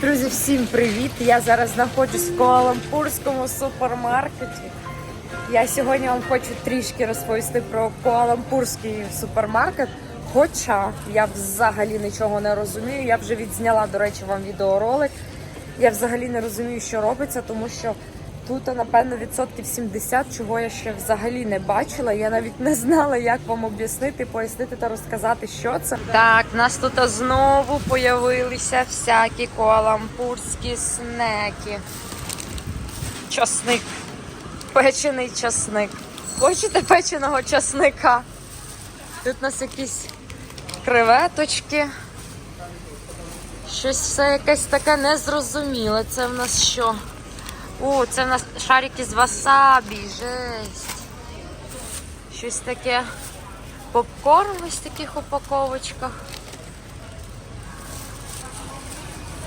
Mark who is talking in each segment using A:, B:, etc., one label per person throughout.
A: Друзі, всім привіт! Я зараз знаходжусь в Куалампурському супермаркеті. Я сьогодні вам хочу трішки розповісти про Куалампурський супермаркет. Хоча я взагалі нічого не розумію. Я вже відзняла, до речі, вам відеоролик. Я взагалі не розумію, що робиться, тому що тут, напевно, відсотків 70, чого я ще взагалі не бачила. Я навіть не знала, як вам об'яснити, пояснити та розказати, що це. Так, в нас тут знову появилися всякі коалампурські снеки. Часник. Печений часник. Хочете печеного часника? Тут у нас якісь креветочки. Щось все якесь таке незрозуміле. Це в нас що? О, це в нас шарики з васабі, жесть. Щось таке. Попкорн ось таких упаковочках.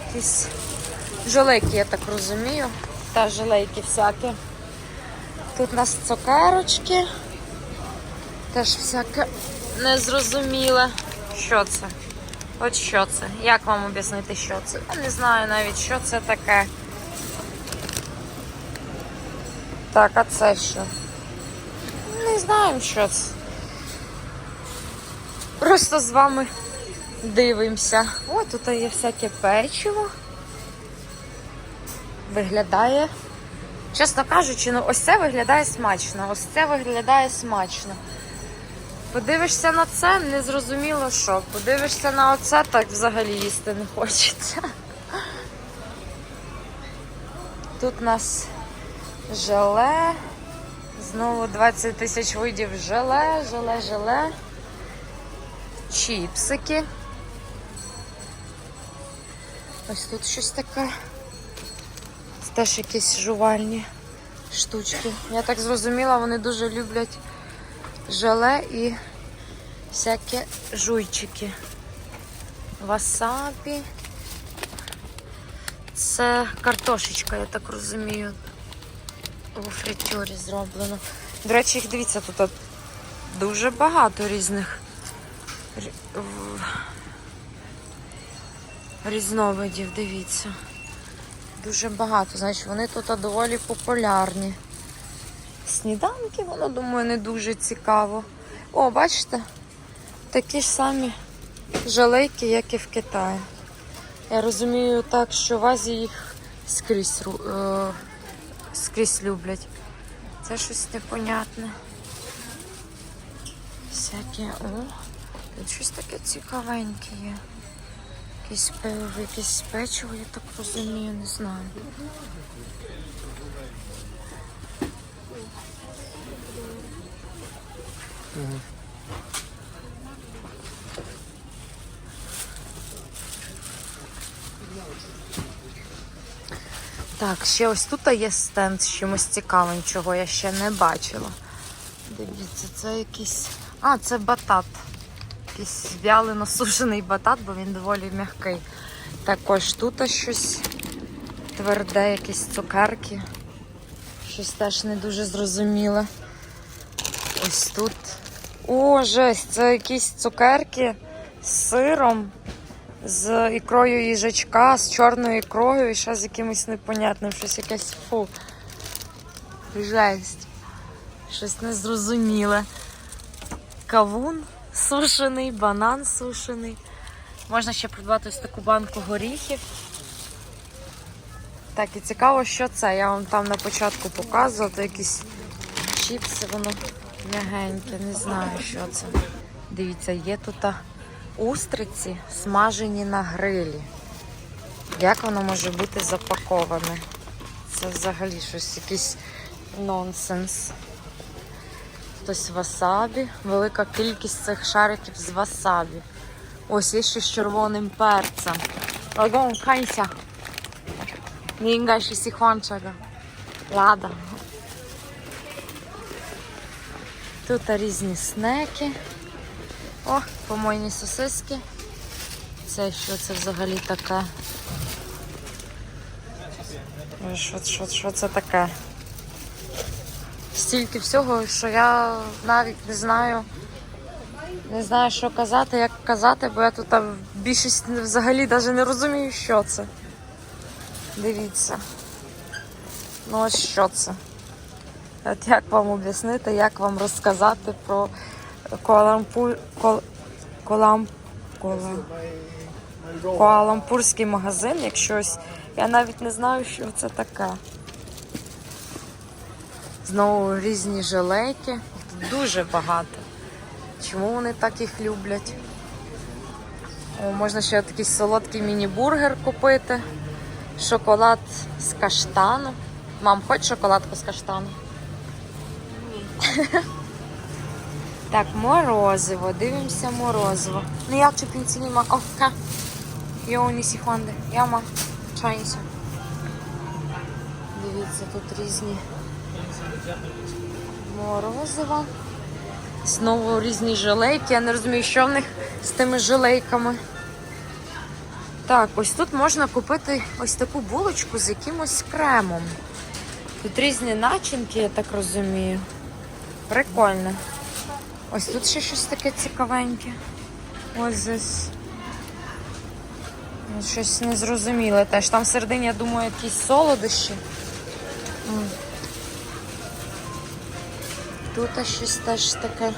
A: Якісь желейки, я так розумію. Та желейки всякі. Тут у нас цукерочки. Теж всяке незрозуміле. Що це? От що це? Як вам об'яснити, що це? Я не знаю навіть, що це таке. Так, а це що? Не знаємо, що це. Просто з вами дивимося. О, тут є всяке печиво. Виглядає. Чесно кажучи, ну ось це виглядає смачно. Ось це виглядає смачно. Подивишся на це, не зрозуміло що. Подивишся на оце, так взагалі їсти не хочеться. Тут у нас желе. Знову 20 тисяч видів желе, желе, желе. Чіпсики. Ось тут щось таке. Це теж якісь жувальні штучки. Я так зрозуміла, вони дуже люблять желе і всякі жуйчики. Васабі. Це картошечка, я так розумію. У фритюрі зроблено. До речі, їх дивіться, тут дуже багато різних різновидів, дивіться. Дуже багато. Значить, вони тут доволі популярні. Сніданки, воно, думаю, не дуже цікаво. О, бачите? Такі ж самі жалейки, як і в Китаї. Я розумію так, що в Азії їх скрізь, е, скрізь люблять. Це щось непонятне. Всяке. О, тут щось таке цікавеньке є. Якесь пиво, якесь печиво, я так розумію, не знаю. Так, ще ось тут є стенд з чимось цікавим, чого я ще не бачила. Дивіться, це якийсь. А, це батат. Якийсь вялено сушений батат, бо він доволі м'який. Також тут щось тверде, якісь цукерки. Щось теж не дуже зрозуміле. Ось тут. О, жесть, це якісь цукерки з сиром, з ікрою їжачка, з чорною ікрою і ще з якимось непонятним, щось якесь фу. Жесть. Щось незрозуміле. Кавун сушений, банан сушений. Можна ще придбати ось таку банку горіхів. Так, і цікаво, що це. Я вам там на початку показувала, то якісь чіпси, воно м'ягеньке, не знаю, що це. Дивіться, є тут устриці смажені на грилі. Як воно може бути запаковане? Це взагалі щось якийсь нонсенс. Хтось васабі. Велика кількість цих шариків з васабі. Ось є ще з червоним перцем. Лагон, кайся. Нінга ще сіхванчага. Лада. Тут різні снеки. О, помойні сосиски. Це що це взагалі таке? Що, що, що це таке? Стільки всього, що я навіть не знаю. Не знаю, що казати, як казати, бо я тут а, більшість взагалі навіть не розумію, що це. Дивіться. Ну ось що це? От як вам об'яснити, як вам розказати про Куалампур... Кол... Колам... Кола... Куалампурський магазин, якщо ось я навіть не знаю, що це таке. Знову різні жилейки. Їх тут дуже багато. Чому вони так їх люблять? О, можна ще такий солодкий міні-бургер купити. Шоколад з каштану. Мам, хоч шоколадку з каштану? Так, морозиво. Дивимося морозиво. Ну я чи пінціліма. О, ка. Йо, не сіхонде. Яма. Чайся. Дивіться, тут різні морозива. Знову різні жилейки. Я не розумію, що в них з тими жилейками. Так, ось тут можна купити ось таку булочку з якимось кремом. Тут різні начинки, я так розумію. Прикольно. Ось тут ще щось таке цікавеньке. Ось здесь. Ну, Щось незрозуміле теж. Там всередині, я думаю, якісь солодощі. Тут щось теж таке.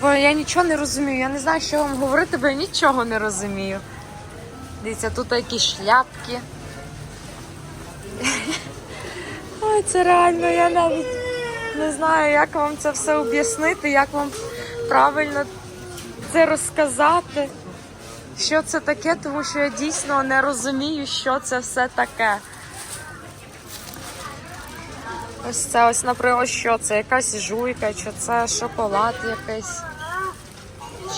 A: Бо я нічого не розумію. Я не знаю, що вам говорити, бо я нічого не розумію. Дивіться, тут якісь шляпки. Ой, це реально, я навіть не знаю, як вам це все об'яснити, як вам правильно це розказати. Що це таке, тому що я дійсно не розумію, що це все таке. Ось це ось, наприклад, що це? Якась жуйка, чи це шоколад якийсь,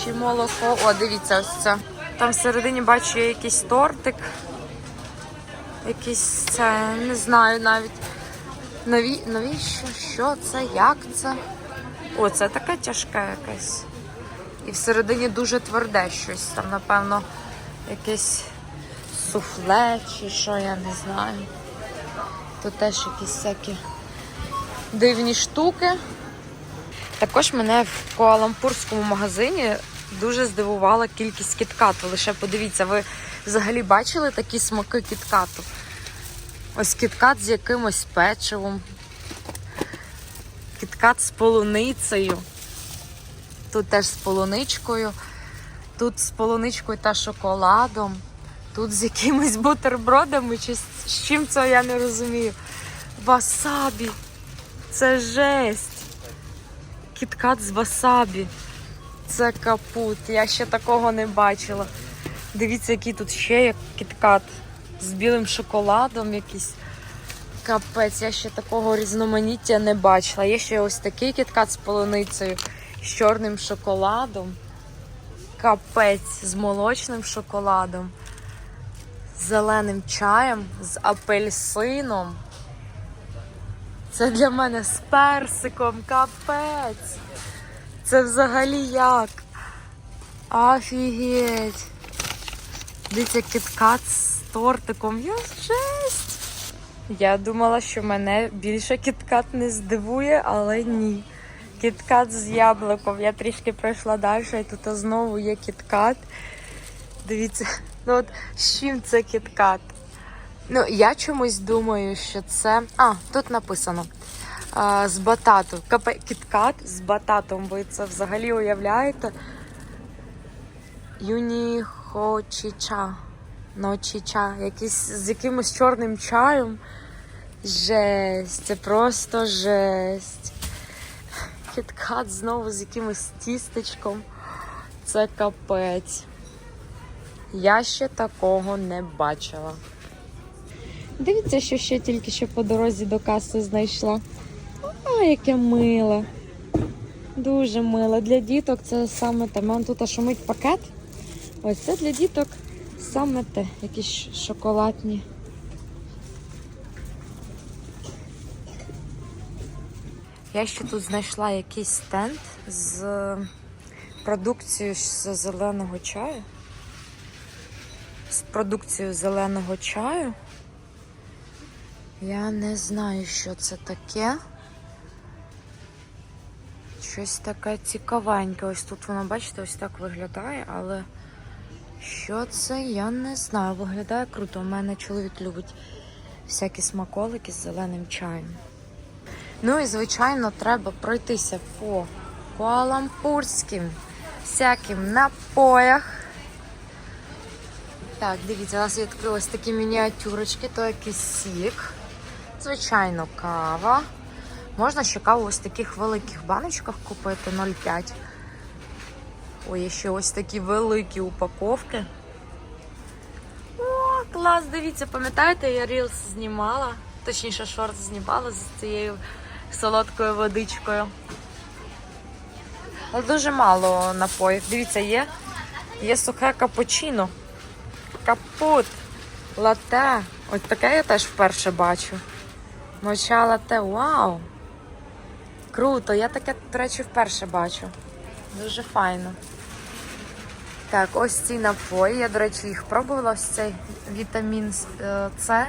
A: чи молоко. О, дивіться, ось це. Там всередині бачу є якийсь тортик. Якийсь це, не знаю навіть. Наві... Навіщо? Що це? Як це? О, це таке тяжке якесь. І всередині дуже тверде щось. Там, напевно, якесь суфле чи що, я не знаю. Тут теж якісь всякі дивні штуки. Також мене в Куалампурському магазині дуже здивувала кількість кіткату. Лише подивіться, ви взагалі бачили такі смаки кіткату? Ось кіткат з якимось печивом. Кіткат з полуницею. Тут теж з полуничкою. Тут з полуничкою та шоколадом. Тут з якимись бутербродами чи з чим це я не розумію. Васабі. Це жесть. Кіткат з васабі. Це капут. Я ще такого не бачила. Дивіться, який тут ще є кіткат з білим шоколадом якийсь. Капець, я ще такого різноманіття не бачила. Є ще ось такий кіткат з полуницею, з чорним шоколадом. Капець з молочним шоколадом, зеленим чаєм, з апельсином. Це для мене з персиком, капець. Це взагалі як? Офігеть. Дивіться, кіткат з тортиком. Я жесть. Я думала, що мене більше кіткат не здивує, але ні. Кіткат з яблуком. Я трішки пройшла далі, і тут знову є кіткат. Дивіться, ну от з чим це кіткат? Ну, я чомусь думаю, що це. А, тут написано. А, з батату. Капе... Кіткат з бататом. Ви це взагалі уявляєте? Юніхочіча. Ночіча. Якийсь з якимось чорним чаєм. Жесть. Це просто жесть. Кіткат знову з якимось тістечком. Це капець. Я ще такого не бачила. Дивіться, що ще тільки що по дорозі до каси знайшла. А, яке миле. Дуже миле. Для діток це саме те. Мам тут шумить пакет. Ось це для діток саме те. Якісь шоколадні. Я ще тут знайшла якийсь стенд з продукцією з зеленого чаю. З продукцією зеленого чаю. Я не знаю, що це таке. Щось таке цікавеньке. Ось тут воно, бачите, ось так виглядає, але Що це? Я не знаю. Виглядає круто. У мене чоловік любить всякі смаколики з зеленим чаєм. Ну і, звичайно, треба пройтися по куалампурським всяким напоях. Так, дивіться, у нас відкрились такі мініатюрочки, то якийсь сік. Звичайно, кава. Можна ще каву ось таких великих баночках купити 0,5. Ой, ще ось такі великі упаковки. О, клас, дивіться, пам'ятаєте, я рілс знімала, точніше, шорт знімала з цією солодкою водичкою. Але дуже мало напоїв. Дивіться, є, є сухе капучино, капут, лате. Ось таке я теж вперше бачу. Моча лате, вау! Круто, я таке, до речі, вперше бачу. Дуже файно. Так, ось ці напої. Я, до речі, їх пробувала. Ось цей вітамін е, С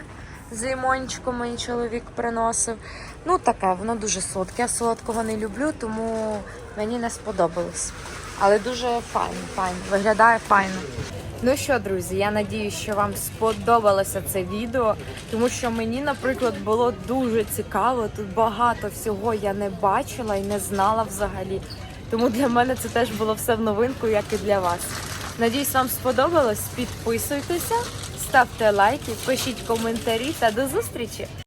A: з лимончиком мені чоловік приносив. Ну, таке, воно дуже солодке. Я солодкого не люблю, тому мені не сподобалось. Але дуже файно, файно. Виглядає файно. Ну що, друзі, я надію, що вам сподобалося це відео, тому що мені, наприклад, було дуже цікаво. Тут багато всього я не бачила і не знала взагалі. Тому для мене це теж було все в новинку, як і для вас. Надіюсь, вам сподобалось. Підписуйтеся, ставте лайки, пишіть коментарі та до зустрічі!